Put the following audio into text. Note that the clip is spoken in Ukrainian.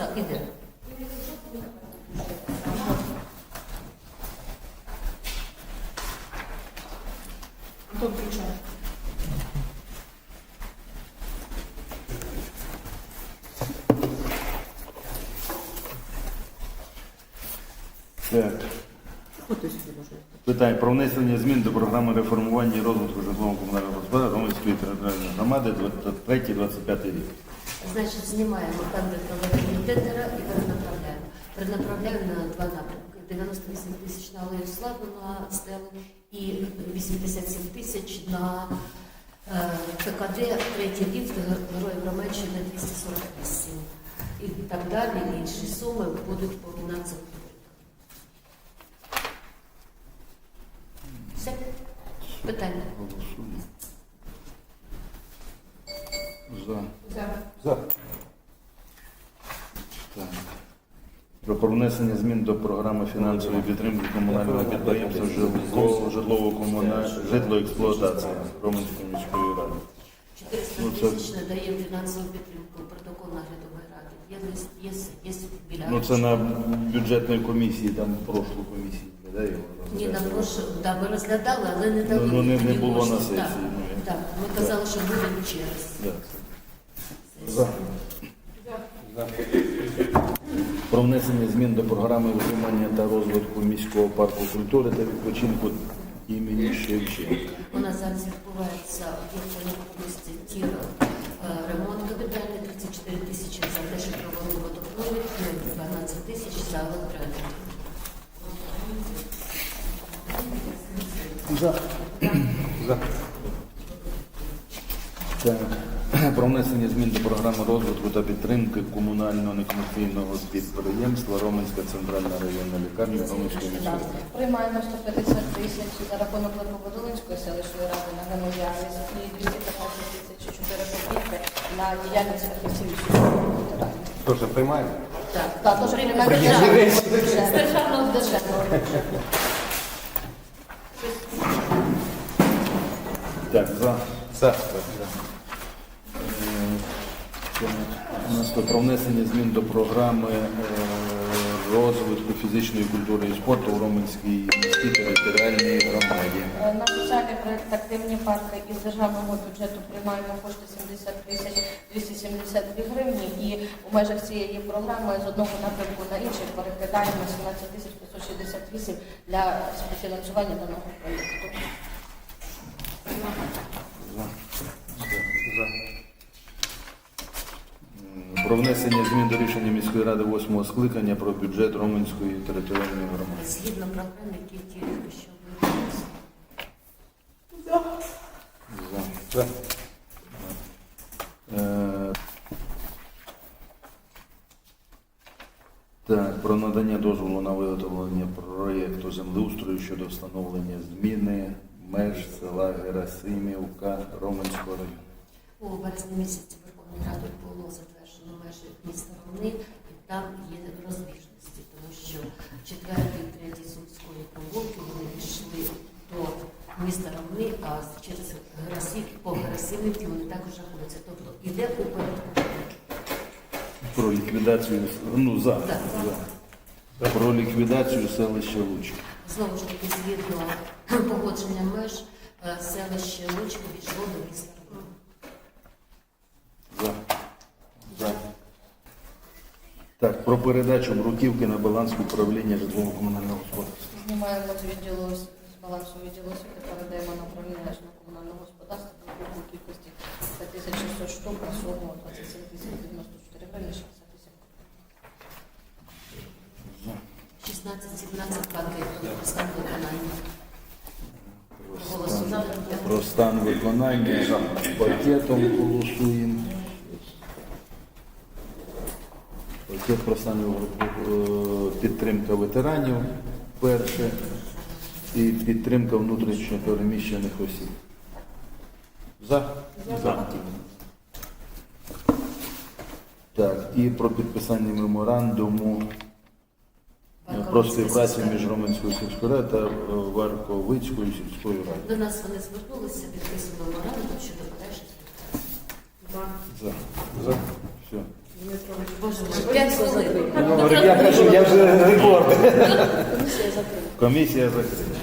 Так, іде. Антон включає. Так. Питання про внесення змін до програми реформування і розвитку житлово-комунального господарства Громадської територіальної громади 23-25 рік. Значить, знімаємо де проведення тендера і перенаправляємо. Перенаправляємо на два напрямки. 98 тисяч на алею славу на стелу і 87 тисяч на е, ПКД третій рік Героїв Романщини 248. І так далі, і інші суми будуть по фінансових проєктах. Все? Питання? За. Так. Про внесення змін до програми фінансової підтримки комунального підприємства житло- житлово-комунальної житлоексплуатація Романської міської ради. 400 Ну, це- тисяч надаємо фінансову підтримку протокол наглядової ради. Є лист, є, є біля. Ну це на бюджетної комісії, там прошлу комісію, да, його Ні, на прошу, да, ми розглядали, але не дали. Ну, ну, не- не було на сесії, Так, ну, я- так, ми казали, що будемо через. Да. За. Про внесення змін до програми утримання та розвитку міського парку культури та відпочинку імені Шевченка. У нас зараз відбувається об'єкт нерухомості тір е, ремонт капітальний 34 тисячі за те, що провели водопровід, 12 тисяч за електроенергію. За. За. Так. Про внесення змін до програми розвитку та підтримки комунального некомерційного підприємства Роменська центральна районна лікарня Роменської міської. Приймаємо 150 тисяч за рахунок Верховодолинської селищної ради на гемодіаліз і 215 тисяч 4 копійки на діяльність фахівців. Тож приймаємо? Так, Так, теж приймаємо державного з державного бюджету. Так, за. За. У нас про внесення змін до програми е, розвитку фізичної культури і спорту в Роменській міській територіальній громаді. Е, На соціальний проект активні парки із державного бюджету приймаємо кошти 70 тисяч 272 гривні і у межах цієї програми з одного напрямку на інший перекидаємо 17 тисяч 568 для співфінансування даного проєкту. За. За. М, Про внесення змін до рішення міської ради восьмого скликання про бюджет Роменської територіальної громади. Згідно програми, які тільки що. За. За. Е, Так, про надання дозволу на виготовлення проєкту землеустрою щодо встановлення зміни меж села Герасимівка Роменського району. У вересні місяці Верховної було затверджено межі міста Ромни, і там є розбіжності, тому що четвертий, третій сумської провулки вони пішли до міста Ромни, а через Герасів, по Герасимівці вони також рахуються. Тобто іде упорядкування. Про ліквідацію ну за, Так. за. Про ліквідацію селища Луч. Знову ж таки, згідно погодження меж, е, селище Лучка війшло до міста Ромни. За. За. Так, про передачу бруківки на баланс управління житлово-комунального господарства. Знімаємо з відділу з балансу відділу освіти, передаємо на управління житлово-комунального господарства у кількості 5600 штук на суму 27 тисяч 94 гривні 60 тисяч. 16-17 падає про стан виконання. Про стан, про стан виконання пакетом голосуємо. Пакет про стан е, підтримка ветеранів перше і підтримка внутрішньо переміщених осіб. За? За. Так, і про підписання меморандуму е, про співпрацю між Роменською сільською радою та е, Варковицькою сільською радою. До нас вони звернулися, підписано меморандум щодо подальших співпраці. За. За. Все. Дмитрович. Боже мой, 5 хвилин. Ну, я кажу, я вже рекорд. Комісія закрита.